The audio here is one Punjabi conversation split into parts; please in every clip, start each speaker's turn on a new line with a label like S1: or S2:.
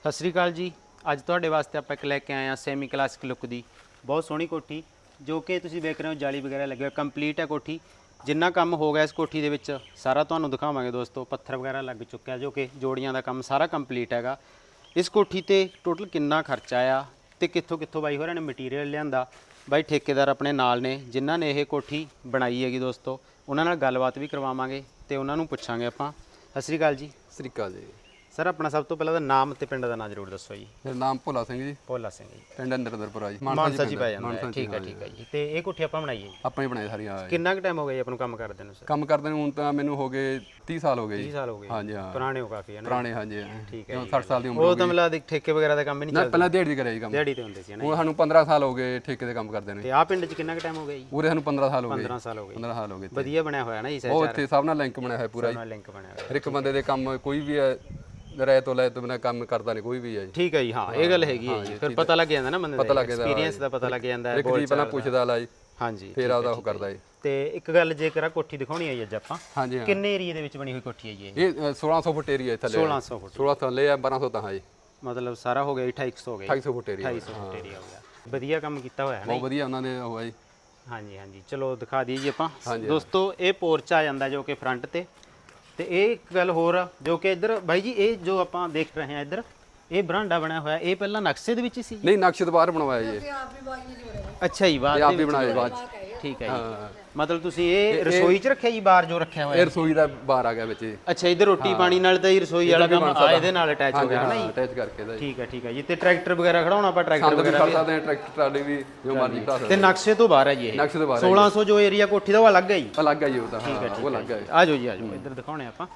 S1: ਸਤਿ ਸ੍ਰੀ ਅਕਾਲ ਜੀ। ਅੱਜ ਤੁਹਾਡੇ ਵਾਸਤੇ ਆਪਾਂ ਇੱਕ ਲੈ ਕੇ ਆਏ ਹਾਂ ਸੈਮੀ ਕਲਾਸਿਕ ਲੁੱਕ ਦੀ। ਬਹੁਤ ਸੋਹਣੀ ਕੋਠੀ, ਜੋ ਕਿ ਤੁਸੀਂ ਵੇਖ ਰਹੇ ਹੋ ਜਾਲੀ ਵਗੈਰਾ ਲੱਗੇ ਹੋਏ ਕੰਪਲੀਟ ਹੈ ਕੋਠੀ। ਜਿੰਨਾ ਕੰਮ ਹੋ ਗਿਆ ਇਸ ਕੋਠੀ ਦੇ ਵਿੱਚ, ਸਾਰਾ ਤੁਹਾਨੂੰ ਦਿਖਾਵਾਂਗੇ ਦੋਸਤੋ, ਪੱਥਰ ਵਗੈਰਾ ਲੱਗ ਚੁੱਕਿਆ, ਜੋ ਕਿ ਜੋੜੀਆਂ ਦਾ ਕੰਮ ਸਾਰਾ ਕੰਪਲੀਟ ਹੈਗਾ। ਇਸ ਕੋਠੀ ਤੇ ਟੋਟਲ ਕਿੰਨਾ ਖਰਚਾ ਆਇਆ ਤੇ ਕਿੱਥੋਂ ਕਿੱਥੋਂ ਬਾਈ ਹੋਰਾਂ ਨੇ ਮਟੀਰੀਅਲ ਲਿਆਂਦਾ? ਬਾਈ ਠੇਕੇਦਾਰ ਆਪਣੇ ਨਾਲ ਨੇ, ਜਿਨ੍ਹਾਂ ਨੇ ਇਹ ਕੋਠੀ ਬਣਾਈ ਹੈਗੀ ਦੋਸਤੋ, ਉਹਨਾਂ ਨਾਲ ਗੱਲਬਾਤ ਵੀ ਕਰਵਾਵਾਂਗੇ ਤੇ ਉਹਨਾਂ ਨੂੰ ਪੁੱਛਾਂਗੇ ਆਪਾਂ। ਸਤਿ ਸ੍ਰੀ ਅਕਾਲ ਜੀ।
S2: ਸ੍ਰੀ ਅਕਾਲ ਜੀ।
S1: ਸਰ ਆਪਣਾ ਸਭ ਤੋਂ ਪਹਿਲਾਂ ਤਾਂ ਨਾਮ ਤੇ ਪਿੰਡ ਦਾ ਨਾਮ ਜ਼ਰੂਰ ਦੱਸੋ ਜੀ।
S2: ਮੇਰਾ ਨਾਮ ਭੋਲਾ ਸਿੰਘ ਜੀ।
S1: ਭੋਲਾ ਸਿੰਘ ਜੀ।
S2: ਪਿੰਡ ਅੰਦਰਦਰਪੁਰਾ ਜੀ।
S1: ਮਾਨਸਾ ਜੀ ਪੈ
S2: ਹੈ,
S1: ਜਾਂਦਾ ਹੈ। ਠੀਕ ਹੈ ਠੀਕ ਹੈ ਜੀ। ਤੇ ਇਹ ਕੋਠੀ ਆਪਾਂ ਬਣਾਈ ਹੈ ਜੀ?
S2: ਆਪਾਂ ਹੀ ਬਣਾਏ ਸਾਰੀਆਂ ਇਹ।
S1: ਕਿੰਨਾ ਕੁ ਟਾਈਮ ਹੋ ਗਿਆ ਜੀ ਆਪਾਂ ਨੂੰ ਕੰਮ ਕਰਦੇ ਨੂੰ ਸਰ?
S2: ਕੰਮ ਕਰਦੇ ਨੂੰ ਹੁਣ ਤਾਂ ਮੈਨੂੰ ਹੋ ਗਏ 30 ਸਾਲ ਹੋ ਗਏ
S1: 30
S2: ਜੀ
S1: ਸਾਲ ਹੋ ਗਏ।
S2: ਹਾਂਜੀ ਹਾਂ।
S1: ਪੁਰਾਣੇ ਹੋ ਕਾਫੀ ਹੈ ਨਾ
S2: ਪੁਰਾਣੇ ਹਾਂਜੀ
S1: ਠੀਕ ਹੈ
S2: ਜਦੋਂ 60 ਸਾਲ ਦੀ ਉਮਰ
S1: ਉਹ ਤਾਂ ਮਿਲਾ ਦੇ ਠੇਕੇ ਵਗੈਰਾ ਦਾ ਕੰਮ ਹੀ ਨਹੀਂ ਚੱਲਦਾ।
S2: ਪਹਿਲਾਂ ਦਿਹਾੜੀ ਦੀ ਕਰਿਆ ਜੀ ਕੰਮ।
S1: ਦਿਹਾੜੀ ਤੇ ਹੁੰਦੇ ਸੀ ਨਾ
S2: ਹੁਣ ਸਾਨੂੰ 15 ਸਾਲ ਹੋ ਗਏ ਠੇਕੇ ਦੇ ਕੰਮ ਕਰਦੇ ਨੇ।
S1: ਤੇ ਆਹ ਪਿੰਡ 'ਚ ਕਿੰਨਾ ਕੁ ਟਾਈਮ ਹੋ ਗਿਆ ਜੀ?
S2: ਪੂਰੇ ਸਾਨੂੰ 15 ਸਾਲ ਹੋ ਗਏ।
S1: 15 ਸਾਲ ਹੋ ਗਏ।
S2: 15 ਸਾਲ ਹੋ ਗਏ
S1: ਵਧੀਆ ਬਣਿਆ ਹੋਇਆ ਨਾ ਜੀ
S2: ਉਹ
S1: ਸਹਿਚਾਰ
S2: ਇੱਥੇ ਸਭ ਨਾਲ ਲਿੰਕ ਬਣਿਆ ਹੋਇਆ ਪੂਰਾ ਜੀ।
S1: ਨਾਲ ਲਿੰਕ ਬਣਿਆ ਹੋਇਆ।
S2: ਹਰ ਇੱਕ ਬੰਦੇ ਦੇ ਕੰਮ ਕੋਈ ਵੀ ਹੈ ਰਾਇ ਤੋਂ ਲੈ ਤੋਂ ਬਿਨਾ ਕੰਮ ਕਰਦਾ ਨਹੀਂ ਕੋਈ ਵੀ ਹੈ ਜੀ।
S1: ਠੀਕ ਹੈ ਜੀ ਹਾਂ ਇਹ ਗੱਲ ਹੈਗੀ ਹੈ ਜੀ। ਫਿਰ ਪਤਾ ਲੱਗ ਜਾਂਦਾ ਨਾ ਬੰਦੇ
S2: ਲੱਗ ਜਾਂਦਾ,
S1: ਐਕਸਪੀਰੀਅੰਸ ਦਾ ਪਤਾ ਲੱਗ ਜਾਂਦਾ ਹੈ
S2: ਇੱਕ ਜੀ ਪਹਿਲਾਂ ਪੁੱਛਦਾ ਲਾ ਜੀ
S1: ਹਾਂਜੀ
S2: ਫੇਰ ਆਪਦਾ ਉਹ ਕਰਦਾ ਜੀ।
S1: ਤੇ ਇੱਕ ਗੱਲ ਜੇਕਰ ਆ ਕੋਠੀ ਦਿਖਾਉਣੀ ਹੈ ਜੀ ਅੱਜ ਆਪਾਂ
S2: ਹਾਂਜੀ
S1: ਕਿੰਨੇ ਏਰੀਆ ਦੇ ਵਿੱਚ ਬਣੀ ਹੋਈ ਕੋਠੀ ਹੈ ਜੀ ਇਹ?
S2: ਇਹ ਅ, 1600 ਫੁੱਟ ਏਰੀਆ ਥੱਲੇ।
S1: 1600 ਫੁੱਟ।
S2: 16 ਥੱਲੇ ਆ 1200 ਤਾਂ ਹੈ ਜੀ।
S1: ਮਤਲਬ ਸਾਰਾ ਹੋ ਗਿਆ 2800 ਹੋ ਗਿਆ
S2: 250 ਫੁੱਟ ਏਰੀਆ
S1: 2800 ਫੁੱਟ ਏਰੀਆ ਹੋ ਗਿਆ ਵਧੀਆ ਕੰਮ ਕੀਤਾ ਹੋਇਆ ਹੈ
S2: ਬਹੁਤ ਵਧੀਆ ਉਹਨਾਂ ਨੇ ਉਹ ਹੈ ਜੀ।
S1: ਹਾਂਜੀ ਹਾਂਜੀ। ਚਲੋ ਦਿਖਾ ਦਈਏ ਜੀ ਆਪਾਂ। ਦੋਸਤੋ ਇਹ ਪੋਰਚ ਆ ਜਾਂਦਾ ਜੋ ਕਿ ਫਰੰਟ ਤੇ। ਤੇ ਇਹ ਇੱਕ ਗੱਲ ਹੋਰ ਆ, ਜੋ ਕਿ ਇੱਧਰ ਬਾਈ ਜੀ ਇਹ ਜੋ ਆਪਾਂ ਦੇਖ ਰਹੇ ਹਾਂ ਇੱਧਰ ਇਹ ਬਰਾਂਡਾ ਬਣਿਆ ਹੋਇਆ ਇਹ ਪਹਿਲਾਂ ਨਕਸ਼ੇ ਦੇ ਵਿੱਚ ਹੀ ਸੀ ਜੀ?
S2: ਨਹੀਂ ਨਕਸ਼ੇ ਤੋਂ ਬਾਹਰ ਬਣਵਾਇਆ ਜੀ ਇਹ।
S1: ਅੱਛਾ ਜੀ ਬਾਅਦ
S2: ਇਹ ਆਪ
S1: ਦੇ
S2: ਵੀ
S1: ਵਿੱਚ
S2: ਬਣਾਏ ਬਾਅਦ 'ਚ।
S1: ਠੀਕ ਹੈ ਜੀ ਮਤਲਬ ਤੁਸੀਂ ਇਹ ਰਸੋਈ 'ਚ ਰੱਖਿਆ ਜੀ ਬਾਹਰ ਜੋ ਰੱਖਿਆ ਹੋਇਆ?
S2: ਇਹ ਰਸੋਈ ਦਾ ਬਾਹਰ ਆ ਗਿਆ ਵਿੱਚ ਜੀ।
S1: ਅੱਛਾ ਇੱਧਰ ਰੋਟੀ ਪਾਣੀ ਨਾਲ ਤਾਂ ਹੀ ਰਸੋਈ ਵਾਲਾ ਕੰਮ ਆ ਇਹਦੇ ਨਾਲ ਅਟੈਚ ਹੋ ਗਿਆ ਨਾ ਜੀ?
S2: ਅਟੈਚ ਕਰਕੇ ਦਾ
S1: ਠੀਕ ਹੈ ਠੀਕ ਹੈ ਜੀ। ਤੇ ਟਰੈਕਟਰ ਵਗੈਰਾ ਖੜਾਉਣਾ ਆਪਾਂ ਟਰੈਕਟਰ
S2: ਵੀ
S1: ਵਗੈਰਾ
S2: ਖੜ ਸਕਦੇ ਆ ਟਰੈਕਟਰ ਟਰਾਲੀ ਵੀ ਜੋ ਮਰਜ਼ੀ ਖੜਾ
S1: ਤੇ
S2: ਸਕਦੇ
S1: ਨਕਸ਼ੇ ਤੋਂ ਬਾਹਰ ਹੈ ਜੀ ਇਹ?
S2: ਨਕਸ਼ੇ ਤੋਂ ਬਾਹਰ ਹੈ
S1: 1600 ਜੋ ਏਰੀਆ ਕੋਠੀ ਦਾ ਉਹ ਅਲੱਗ ਹੈ ਜੀ?
S2: ਅਲੱਗ ਹੈ ਜੀ ਉਹ ਤਾਂ ਹਾਂ ਉਹ ਅਲੱਗ ਹੈ
S1: ਆ ਜਾਓ ਜੀ ਆ ਜਾਓ ਇੱਧਰ ਦਿਖਾਉਣੇ ਆਪਾਂ।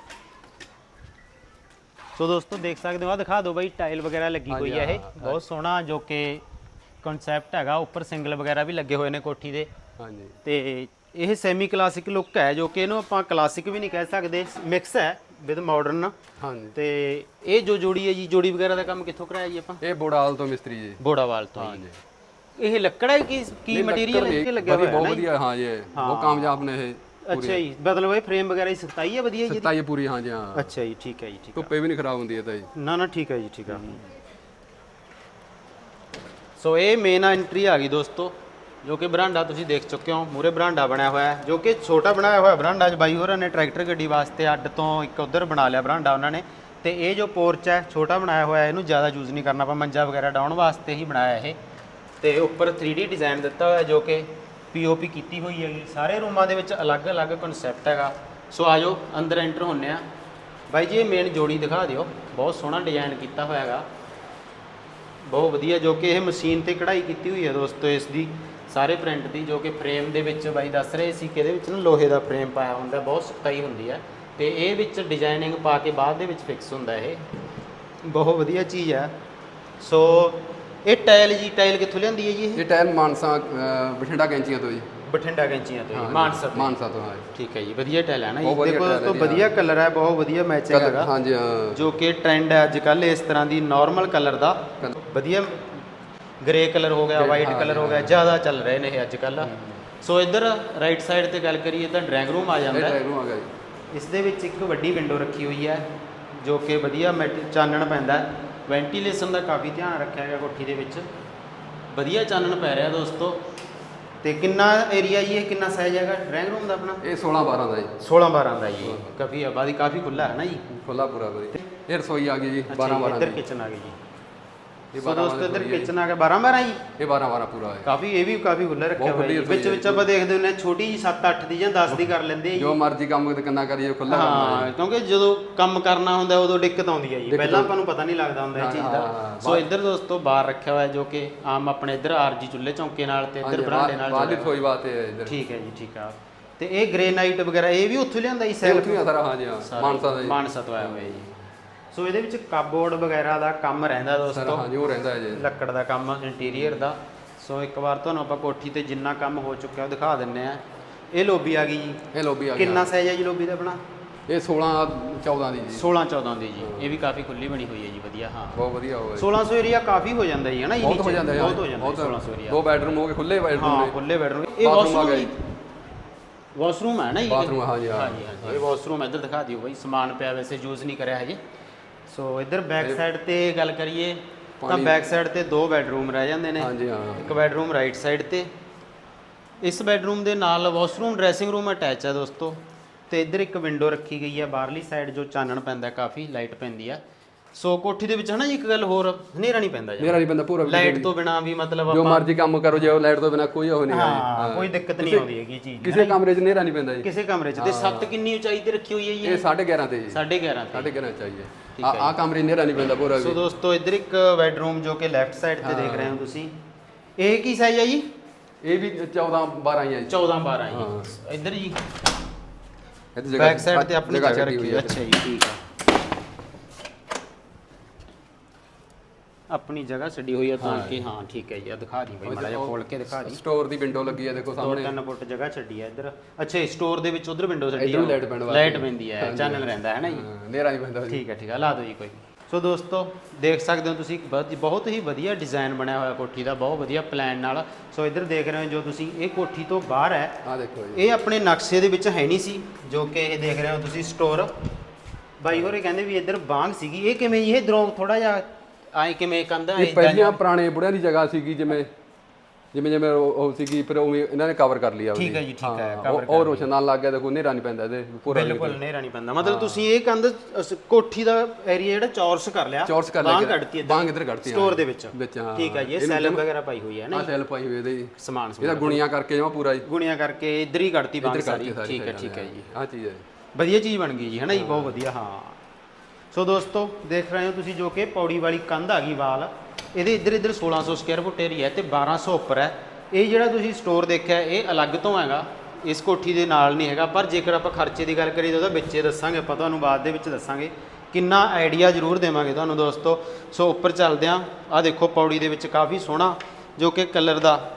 S1: ਸੋ ਦੋਸਤੋ ਦੇਖ ਸਕਦੇ ਹੋ ਆ ਦਿਖਾ ਦਿਓ ਬਾਈ ਟਾਈਲ ਵਗੈਰਾ ਲੱਗੀ ਹੋਈ ਹੈ ਇਹ ਬਹੁਤ ਸੋਹਣਾ ਜੋ ਕਿ ਕਨਸੈਪਟ ਹੈਗਾ ਉੱਪਰ ਸਿੰਗਲ ਵਗੈਰਾ ਵੀ ਲੱਗੇ ਹੋਏ ਨੇ ਕੋਠੀ ਦੇ।
S2: ਹਾਂਜੀ।
S1: ਤੇ ਇਹ ਸੈਮੀ ਕਲਾਸਿਕ ਲੁੱਕ ਹੈ ਜੋ ਕਿ ਇਹਨੂੰ ਆਪਾਂ ਕਲਾਸਿਕ ਵੀ ਨਹੀਂ ਕਹਿ ਸਕਦੇ ਮਿਕਸ ਹੈ ਵਿਦ ਮਾਡਰਨ
S2: ਹਾਂਜੀ।
S1: ਤੇ ਇਹ ਜੋ ਜੋੜੀ ਹੈ ਜੀ ਜੋੜੀ ਵਗੈਰਾ ਦਾ ਕੰਮ ਕਿੱਥੋਂ ਕਰਾਇਆ ਜੀ ਆਪਾਂ?
S2: ਇਹ ਬੋੜਾਲ ਤੋਂ ਮਿਸਤਰੀ ਜੀ।
S1: ਬੋੜਾਵਾਲ ਤੋਂ ਜੀ।
S2: ਹਾਂਜੀ।
S1: ਇਹ ਲੱਕੜ ਹੈ ਕੀ ਕੀ ਮਟੀਰੀਅਲ ਹੈ ਕਿ ਲੱਗਿਆ ਹੋਇਆ
S2: ਬਹੁਤ
S1: ਹੈ ਜੀ?
S2: ਵਧੀਆ ਹਾਂ ਜੀ ਬਹੁਤ ਕਾਮਯਾਬ ਨੇ ਇਹ
S1: ਅੱਛਾ ਜੀ ਮਤਲਬ ਇਹ ਫਰੇਮ ਵਗੈਰਾ ਦੀ ਸਖਤਾਈ ਹੈ ਵਧੀਆ ਜੀ?
S2: ਸਤਾਈ ਪੂਰੀ ਹਾਂ ਜੀ ਹਾਂ।
S1: ਅੱਛਾ ਜੀ ਠੀਕ ਹੈ ਜੀ ਠੀਕ
S2: ਧੁੱਪੇ ਵੀ ਨਹੀਂ ਖਰਾਬ ਹੁੰਦੀ ਇਹ ਤਾਂ ਜੀ।
S1: ਨਾ ਨਾ ਠੀਕ ਹੈ ਜੀ ਠੀਕ ਹੈ। ਸੋ ਇਹ ਮੇਨ ਐਂਟਰੀ ਆ ਗਈ ਦੋਸਤੋ। ਜੋ ਕਿ ਬਰਾਂਡਾ ਤੁਸੀਂ ਦੇਖ ਚੁੱਕੇ ਹੋ ਮੂਰੇ ਬਰਾਂਡਾ ਬਣਿਆ ਹੋਇਆ ਹੈ, ਜੋ ਕਿ ਛੋਟਾ ਬਣਾਇਆ ਹੋਇਆ ਬਰਾਂਡਾ ਚ ਬਾਈ ਹੋਰਾਂ ਨੇ ਟਰੈਕਟਰ ਗੱਡੀ ਵਾਸਤੇ ਅੱਡ ਤੋਂ ਇੱਕ ਉਧਰ ਬਣਾ ਲਿਆ ਬਰਾਂਡਾ ਉਹਨਾਂ ਨੇ। ਤੇ ਇਹ ਜੋ ਪੋਰਚ ਹੈ, ਛੋਟਾ ਬਣਾਇਆ ਹੋਇਆ, ਇਹਨੂੰ ਜ਼ਿਆਦਾ ਯੂਜ਼ ਨਹੀਂ ਕਰਨਾ, ਆਪਾਂ ਮੰਜਾ ਵਗੈਰਾ ਡਾਉਣ ਵਾਸਤੇ ਹੀ ਬਣਾਇਆ ਇਹ। ਤੇ ਉੱਪਰ 3D ਡਿਜ਼ਾਈਨ ਦਿੱਤਾ ਹੋਇਆ, ਜੋ ਕਿ ਪੀਓਪੀ ਕੀਤੀ ਹੋਈ ਹੈਗੀ। ਸਾਰੇ ਰੂਮਾਂ ਦੇ ਵਿੱਚ ਅਲੱਗ-ਅਲੱਗ ਕਨਸੈਪਟ ਹੈਗਾ। ਸੋ ਆਜੋ, ਅੰਦਰ ਐਂਟਰ ਹੁੰਨੇ ਆ। ਬਾਈ ਜੀ, ਇਹ ਮੇਨ ਜੋੜੀ ਦਿਖਾ ਦਿਓ। ਬਹੁਤ ਸੋਹਣਾ ਡਿਜ਼ਾਈਨ ਕੀਤਾ ਹੋਇਆ ਹੈਗਾ। ਬਹੁਤ ਵਧੀਆ, ਜੋ ਕਿ ਇਹ ਮਸ਼ੀਨ ਤੇ ਕਢਾਈ ਕੀਤੀ ਹੋਈ ਹੈ ਦੋਸਤੋ ਇਸ ਦੀ। ਸਾਰੇ ਪ੍ਰਿੰਟ ਦੀ ਜੋ ਕਿ ਫਰੇਮ ਦੇ ਵਿੱਚ ਬਾਈ ਦੱਸ ਰਹੇ ਸੀ ਕਿ ਇਹਦੇ ਵਿੱਚ ਨਾ ਲੋਹੇ ਦਾ ਫਰੇਮ ਪਾਇਆ ਹੁੰਦਾ ਬਹੁਤ ਸਖਤਾਈ ਹੁੰਦੀ ਹੈ ਤੇ ਇਹ ਵਿੱਚ ਡਿਜ਼ਾਈਨਿੰਗ ਪਾ ਕੇ ਬਾਅਦ ਦੇ ਵਿੱਚ ਫਿਕਸ ਹੁੰਦਾ ਇਹ। ਬਹੁਤ ਵਧੀਆ ਚੀਜ਼ ਹੈ ਸੋ ਇਹ ਟਾਇਲ ਜੀ ਟਾਇਲ ਕਿੱਥੋਂ ਲਿਆਂਦੀ ਹੈ ਜੀ ਇਹ?
S2: ਇਹ ਟਾਇਲ ਮਾਨਸਾ ਬਠਿੰਡਾ ਕੈਂਚੀਆਂ ਤੋਂ ਜੀ।
S1: ਬਠਿੰਡਾ ਕੈਂਚੀਆਂ ਤੋਂ ਜੀ ਮਾਨਸਾ ਤੋਂ।
S2: ਮਾਨਸਾ ਤੋਂ ਹਾਂ ਜੀ।
S1: ਠੀਕ ਹੈ ਜੀ ਵਧੀਆ ਟਾਇਲ ਹੈ ਨਾ ਜੀ
S2: ਵਧੀਆ
S1: ਦੇਖੋ
S2: ਹੈ
S1: ਦੋਸਤੋ
S2: ਜੀ,
S1: ਵਧੀਆ ਕਲਰ ਹੈ ਬਹੁਤ ਵਧੀਆ ਮੈਚਿੰਗ ਹੈਗਾ।
S2: ਹਾਂਜੀ ਹਾਂ।
S1: ਜੋ ਕਿ ਟ੍ਰੈਂਡ ਹੈ ਅੱਜ ਕੱਲ ਇਸ ਤਰ੍ਹਾਂ ਦੀ ਨਾਰਮਲ ਕਲਰ ਦਾ। ਵਧੀਆ ਗ੍ਰੇ ਕਲਰ ਹੋ ਗਿਆ ਵਾਈਟ ਕਲਰ ਹੋ ਗਿਆ ਜ਼ਿਆਦਾ ਚੱਲ ਰਹੇ ਨੇ ਇਹ ਅੱਜ ਕੱਲ ਸੋ ਇੱਧਰ ਰਾਈਟ ਸਾਈਡ ਤੇ ਗੱਲ ਕਰੀਏ ਤਾਂ ਡਰਾਇੰਗ ਰੂਮ ਆ ਜਾਂਦਾ ਹੈ।
S2: ਟਾਇਲ ਨੂੰ ਆ ਗਿਆ ਜੀ।
S1: ਇਸ ਦੇ ਵਿੱਚ ਇੱਕ ਵੱਡੀ ਵਿੰਡੋ ਰੱਖੀ ਹੋਈ ਹੈ ਜੋ ਕਿ ਵਧੀਆ ਚਾਨਣ ਪੈਂਦਾ ਹੈ। ਵੈਂਟੀਲੇਸ਼ਨ ਦਾ ਕਾਫੀ ਧਿਆਨ ਰੱਖਿਆ ਗਿਆ ਕੋਠੀ ਦੇ ਵਿੱਚ। ਵਧੀਆ ਚਾਨਣ ਪੈ ਰਿਹਾ ਦੋਸਤੋ। ਤੇ ਕਿੰਨਾ ਏਰੀਆ ਜੀ ਇਹ ਕਿੰਨਾ ਸਾਈਜ਼ ਹੈਗਾ ਡਰਾਇੰਗ ਰੂਮ ਦਾ ਆਪਣਾ?
S2: ਇਹ 16 12 ਦਾ ਜੀ।
S1: 16 12 ਦਾ ਜੀ। ਕਾਫੀ ਆਬਾਦੀ ਕਾਫੀ ਖੁੱਲਾ ਹੈ ਨਾ ਜੀ।
S2: ਖੁੱਲਾ ਪੂਰਾ ਵਧੀਆ ਇਹ ਰਸੋਈ ਆ ਗਈ ਜੀ 12 12
S1: ਇੱਧਰ ਕਿਚਨ ਆ ਗਈ ਜੀ। ਸੋ
S2: 12
S1: ਦੋਸਤੋ ਇੱਧਰ ਕਿਚਨ ਆ ਗਿਆ 12 12 ਜੀ
S2: ਇਹ 12 12 ਪੂਰਾ ਹੈ।
S1: ਕਾਫੀ ਇਹ ਵੀ ਕਾਫੀ ਖੁੱਲਾ ਰੱਖਿਆ
S2: ਬਹੁਤ
S1: ਹੋਇਆ ਜੀ। ਵਿੱਚ ਵਿੱਚ ਆਪਾਂ ਦੇਖਦੇ ਹੁੰਦੇ ਹਾਂ ਛੋਟੀ ਜੀ 7 8 ਦੀ ਜਾਂ 10 ਦੀ ਕਰ ਲੈਂਦੇ ਆ ਜੀ।
S2: ਜੋ ਮਰਜ਼ੀ ਕੰਮ ਕਿੰਨਾ ਕਰੀਏ ਖੁੱਲਾ
S1: ਹਾਂ ਕਿਉਂਕਿ ਜਦੋਂ ਕੰਮ ਕਰਨਾ ਹੁੰਦਾ ਉਦੋਂ ਦਿੱਕਤ ਆਉਂਦੀ ਹੈ ਜੀ। ਪਹਿਲਾਂ ਆਪਾਂ ਨੂੰ ਪਤਾ ਨਹੀਂ ਲੱਗਦਾ ਹੁੰਦਾ ਇਹ ਚੀਜ਼ ਦਾ।
S2: ਹਾਂ,
S1: ਸੋ ਇੱਧਰ ਦੋਸਤੋ ਬਾਹਰ ਰੱਖਿਆ ਹੋਇਆ ਜੋ ਕਿ ਆਮ ਆਪਣੇ ਇੱਧਰ ਆਰਜੀ ਚੁੱਲ੍ਹੇ ਚੌਂਕੇ ਨਾਲ ਤੇ ਇੱਧਰ ਬਰਾਂਡੇ ਨਾਲ
S2: ਬਾਹਰਲੀ
S1: ਜੁੜਿਆ
S2: ਰਸੋਈ ਬਾਤੇ ਹੈ ਇੱਧਰ।
S1: ਠੀਕ ਹੈ ਜੀ ਠੀਕ ਆ। ਤੇ ਇਹ ਗ੍ਰੇਨਾਈਟ ਵਗੈਰਾ ਇਹ ਵੀ ਉੱਥੋਂ ਲਿਆਂਦਾ ਜੀ ਸੈਲਫ
S2: ਉੱਥੇ ਹੀ ਆ ਸਾਰਾ ਹਾਂ। ਜੀ ਹਾਂ ਮਾਨਸਾ ਦਾ ਜੀ।
S1: ਮਾਨਸਾ ਤੋਂ ਆਇਆ ਹੋਇਆ ਜੀ। ਸੋ ਇਹਦੇ ਵਿੱਚ ਕਾਬੋਰਡ ਵਗੈਰਾ ਦਾ ਕੰਮ ਰਹਿੰਦਾ ਦੋਸਤੋ।
S2: ਹਾਂ ਜੀ ਉਹ ਰਹਿੰਦਾ ਹੈ ਜੀ।
S1: ਲੱਕੜ ਦਾ ਕੰਮ ਇੰਟੀਰੀਅਰ ਦਾ। ਸੋ ਇੱਕ ਵਾਰ ਤੁਹਾਨੂੰ ਆਪਾਂ ਕੋਠੀ ਤੇ ਜਿੰਨਾ ਕੰਮ ਹੋ ਚੁੱਕਿਆ ਉਹ ਦਿਖਾ ਦਿੰਨੇ ਆ। ਇਹ ਲੋਬੀ ਆ ਗਈ ਜੀ।
S2: ਇਹ ਲੋਬੀ ਆ ਗਿਆ
S1: ਕਿੰਨਾ ਸਾਈਜ਼ ਹੈ ਜੀ ਲੋਬੀ ਦਾ ਆਪਣਾ?
S2: ਇਹ 16 14 ਦੀ ਜੀ।
S1: 16 14 ਦੀ ਜੀ। ਇਹ ਵੀ ਕਾਫੀ ਖੁੱਲੀ ਬਣੀ ਹੋਈ ਹੈ ਜੀ ਵਧੀਆ ਹਾਂ।
S2: ਬਹੁਤ ਵਧੀਆ ਹੋਇਆ
S1: 1600 ਏਰੀਆ ਕਾਫੀ ਹੋ ਜਾਂਦਾ ਜੀ ਹਨਾ? ਜੀ
S2: ਬਹੁਤ ਹੋ? ਜਾਂਦਾ
S1: ਬਹੁਤ ਹੋ ਜਾਂਦਾ ਜੀ 1600 ਏਰੀਆ
S2: ਦੋ ਬੈਡਰੂਮ ਹੋ ਗਏ ਖੁੱਲੇ ਬੈਡਰੂਮ
S1: ਹਾਂ ਖੁੱਲੇ ਬੈਡਰੂਮ ਇਹ ਵਾਸ਼ਰੂਮ ਹੈ
S2: ਜੀ।
S1: ਵਾਸ਼ਰੂਮ ਹੈ ਨਾ ਜੀ ਇਹ?
S2: ਬਾਥਰੂਮ ਹਾਂ ਜੀ ਹਾਂ।
S1: ਹਾਂਜੀ ਹਾਂਜੀ। ਇਹ ਵਾਸ਼ਰੂਮ ਇੱਧਰ ਦਿਖਾ ਦਿਓ ਬਾਈ। ਸਮਾਨ ਪਿਆ ਵੈਸੇ ਯੂਜ਼ ਨਹੀਂ ਕਰਿਆ ਹਜੇ। ਸੋ ਇੱਧਰ ਬੈਕ ਸਾਈਡ ਤੇ ਗੱਲ ਕਰੀਏ ਤਾਂ ਬੈਕ ਸਾਈਡ ਤੇ ਦੋ ਬੈਡਰੂਮ ਰਹਿ ਜਾਂਦੇ ਨੇ।
S2: ਹਾਂਜੀ ਹਾਂ
S1: ਇੱਕ ਬੈਡਰੂਮ ਰਾਈਟ ਸਾਈਡ ਤੇ। ਇਸ ਬੈਡਰੂਮ ਦੇ ਨਾਲ ਵਾਸ਼ਰੂਮ ਡਰੈਸਿੰਗ ਰੂਮ ਅਟੈਚ ਹੈ ਦੋਸਤੋ। ਤੇ ਇੱਧਰ ਇੱਕ ਵਿੰਡੋ ਰੱਖੀ ਗਈ ਹੈ ਬਾਹਰਲੀ ਸਾਈਡ ਜੋ ਚਾਨਣ ਪੈਂਦਾ ਕਾਫੀ ਲਾਈਟ ਪੈਂਦੀ ਹੈ ਸੋ ਕੋਠੀ ਦੇ ਵਿੱਚ ਹਨਾ ਇੱਕ ਗੱਲ ਹੋਰ ਹਨੇਰਾ ਨਹੀਂ ਪੈਂਦਾ ਜੀ।
S2: ਮੇਰਾ ਨਹੀਂ ਬੰਦਾ ਪੂਰਾ
S1: ਲਾਈਟ ਤੋਂ ਬਿਨਾ ਵੀ ਮਤਲਬ
S2: ਜੋ ਮਰਜ਼ੀ ਕੰਮ ਕਰੋ ਜੇ ਉਹ ਲਾਈਟ ਤੋਂ ਬਿਨਾ ਕੋਈ ਉਹ ਨਹੀਂ ਹੈ।
S1: ਕੋਈ ਦਿੱਕਤ ਨਹੀਂ ਆਉਂਦੀ ਹੈਗੀ ਚੀਜ਼।
S2: ਕਿਸੇ ਕਮਰੇ 'ਚ ਹਨੇਰਾ ਨਹੀਂ ਪੈਂਦਾ ਜੀ।
S1: ਕਿਸੇ ਕਮਰੇ 'ਚ। ਤੇ ਛੱਤ ਕਿੰਨੀ ਉਚਾਈ ਤੇ ਰੱਖੀ ਹੋਈ ਹੈ ਜੀ
S2: ਇਹ? 11.5 ਤੇ ਜੀ।
S1: 11.5 ਤੇ।
S2: 11.5 ਚਾਹੀਏ ਆ ਆ ਕਮਰੇ 'ਚ ਹਨੇਰਾ ਨਹੀਂ ਪੈਂਦਾ ਪੂਰਾ
S1: ਸੋ ਦੋਸਤੋ ਇੱਧਰ ਇੱਕ ਬੈਡਰੂਮ ਜੋ ਕਿ ਲੈਫਟ ਸਾਈਡ ਤੇ ਦੇਖ ਰਹੇ ਹੋ ਤੁਸੀਂ। ਇਹ ਕੀ ਸਾਈਜ਼ ਹੈ ਜੀ?
S2: ਇਹ ਵੀ 14 12 ਹੀ ਹੈ ਜੀ।
S1: 14 12 ਜੀ। ਇੱਧਰ ਜੀ ਬੈਕ ਸਾਈਡ ਤੇ ਆਪਣੀ ਜਗ੍ਹਾ ਰੱਖੀ ਹੈ ਅੱਛਾ ਜੀ ਠੀਕ ਆ। ਆਪਣੀ ਜਗ੍ਹਾ ਛੱਡੀ ਹੋਈ ਹੈ ਤਾਂ ਕਿ ਹਾਂ ਠੀਕ ਹੈ ਜੀ। ਆਹ ਦਿਖਾ ਦੀ ਬਈ ਮਾੜਾ ਜਿਹਾ ਖੋਲ ਕੇ ਦਿਖਾ ਦੀ।
S2: ਸਟੋਰ ਦੀ ਵਿੰਡੋ ਲੱਗੀ ਹੈ ਦੇਖੋ
S1: ਦੋ
S2: ਸਾਹਮਣੇ।
S1: ਤਿੰਨ ਫੁੱਟ ਜਗ੍ਹਾ ਛੱਡੀ ਹੈ ਇੱਧਰ। ਅੱਛਾ ਸਟੋਰ ਦੇ ਵਿੱਚ ਉਧਰ ਵਿੰਡੋ ਛੱਡੀ
S2: ਇੱਧਰੋਂ light ਪੈਣ ਵਾਸਤੇ।
S1: ਲਾਈਟ ਪੈਂਦੀ ਹੈ ਚਾਨਣ ਰਹਿੰਦਾ ਹੈ ਨਾ ਜੀ?
S2: ਹਾਂ, ਹਨੇਰਾ ਨਹੀਂ ਪੈਂਦਾ ਜੀ।
S1: ਠੀਕ ਹੈ ਠੀਕ ਹੈ ਲਾ ਦਿਓ ਜੀ ਕੋਈ। ਸੋ ਦੋਸਤੋ ਦੇਖ ਸਕਦੇ ਹੋ ਤੁਸੀਂ ਬਹੁਤ ਬਹੁਤ ਹੀ ਵਧੀਆ ਡਿਜ਼ਾਈਨ ਬਣਿਆ ਹੋਇਆ ਕੋਠੀ ਦਾ ਬਹੁਤ ਵਧੀਆ ਪਲਾਨ ਨਾਲ। ਸੋ ਇੱਧਰ ਦੇਖ ਰਹੇ ਹੋ ਜੋ ਤੁਸੀਂ ਇਹ ਕੋਠੀ ਤੋਂ ਬਾਹਰ ਹੈ।
S2: ਆ ਦੇਖੋ ਜੀ।
S1: ਇਹ ਆਪਣੇ ਨਕਸ਼ੇ ਦੇ ਵਿੱਚ ਹੈ ਨਹੀਂ ਸੀ ਜੋ ਕਿ ਇਹ ਦੇਖ ਰਹੇ ਹੋ ਤੁਸੀਂ ਸਟੋਰ ਬਾਈ ਹੋਰੇ ਕਹਿੰਦੇ ਵੀ ਇੱਧਰ ਬਾਂਗ ਸੀਗੀ। ਇਹ ਕਿਵੇਂ ਜੀ? ਇਹ ਇਧਰੋਂ ਥੋੜਾ ਜਿਹਾ ਆਏ ਕਿਵੇਂ ਕੰਧਾਂ
S2: ਇਹ ਪਹਿਲੀਆਂ ਪੁਰਾਣੇ ਬੁੜਿਆਂ ਦੀ ਜਗ੍ਹਾ ਸੀਗੀ ਜਿਵੇਂ ਜਿਵੇਂ ਜਿਵੇਂ ਉਹ ਉਹ ਸੀਗੀ ਫਿਰ ਉਵੇਂ ਇਹਨਾਂ ਨੇ ਕਵਰ ਕਰ ਲਿਆ
S1: ਠੀਕ ਹੈ ਜੀ, ਠੀਕ ਹੈ,
S2: ਉਹ ਉਹ ਰੋਸ਼ਨ ਨਾਲ ਲੱਗ ਗਿਆ ਦੇਖੋ ਹਨੇਰਾ ਨਹੀਂ ਪੈਂਦਾ ਇਹਦੇ ਪੂਰਾ
S1: ਬਿਲਕੁਲ ਹਨੇਰਾ ਨਹੀਂ ਪੈਂਦਾ। ਮਤਲਬ ਤੁਸੀਂ ਇਹ ਕੰਧ ਅਸ- ਕੋਠੀ ਦਾ ਏਰੀਆ ਜਿਹੜਾ ਚੌਰਸ ਕਰ ਲਿਆ
S2: ਚੌਰਸ ਕਰ
S1: ਬਾਂਹ
S2: ਲਿਆ
S1: ਕੱਢਤੀ ਇੱਧਰ।
S2: ਬਾਂਗ ਇੱਧਰ ਕੱਢਤੀ
S1: ਸਟੋਰ ਦੇ ਵਿੱਚ।
S2: ਵਿੱਚ ਹਾਂ
S1: ਠੀਕ ਹੈ ਜੀ ਇਹ ਸੈਲ ਵਗੈਰਾ ਪਾਈ ਹੋਈ ਹੈ ਨਾ
S2: ਆ ਸੈਲ ਪਾਈ ਹੋਈ ਇਹਦੇ। ਜੀ
S1: ਸਮਾਨ ਸਮੂਨ।
S2: ਇਹਦਾ ਗੁਣੀਆਂ ਕਰਕੇ ਜਮਾ ਪੂਰਾ ਜੀ
S1: ਗੁਣੀਆਂ ਕਰਕੇ ਇੱਧਰ ਹੀ ਕੱਢਤੀ ਬਾਂਹ
S2: ਸਾਰੀ।
S1: ਠੀਕ ਹੈ ਠੀਕ ਹੈ ਜੀ।
S2: ਆ ਚੀਜ਼ ਹੈ।
S1: ਵਧੀਆ ਚੀਜ਼ ਬਣ ਗਈ ਜੀ ਹੈ ਨਾ ਜੀ ਬਹੁਤ ਵਧੀਆ ਹਾਂ। ਸੋ ਦੋਸਤੋ, ਦੇਖ ਰਹੇ ਹੋ ਤੁਸੀਂ ਜੋ ਕਿ ਪੌੜੀ ਵਾਲੀ ਕੰਧ ਆ ਗਈ ਵਾਲ। ਇਹਦੇ ਇੱਧਰ ਇੱਧਰ 1600 ਸਕੁਅਰ ਫੁੱਟ ਏਰੀਆ ਹੈ ਤੇ 1200 ਉੱਪਰ ਹੈ। ਇਹ ਜਿਹੜਾ ਤੁਸੀਂ ਸਟੋਰ ਦੇਖਿਆ, ਇਹ ਅਲੱਗ ਤੋਂ ਹੈਗਾ। ਇਸ ਕੋਠੀ ਦੇ ਨਾਲ ਨਹੀਂ ਹੈਗਾ, ਪਰ ਜੇਕਰ ਆਪਾਂ ਖਰਚੇ ਦੀ ਗੱਲ ਕਰੀਏ ਤਾਂ ਉਹਦਾ ਵਿੱਚੇ ਦੱਸਾਂਗੇ, ਆਪਾਂ ਤੁਹਾਨੂੰ ਬਾਅਦ ਦੇ ਵਿੱਚ ਦੱਸਾਂਗੇ। ਕਿੰਨਾ ਆਈਡੀਆ ਜ਼ਰੂਰ ਦੇਵਾਂਗੇ ਤੁਹਾਨੂੰ ਦੋਸਤੋ। ਸੋ ਉੱਪਰ ਚੱਲਦੇ ਹਾਂ। ਆ ਦੇਖੋ, ਪੌੜੀ ਦੇ ਵਿੱਚ ਕਾਫੀ ਸੋਹਣਾ, ਜੋ ਕਿ ਕਲਰ ਦਾ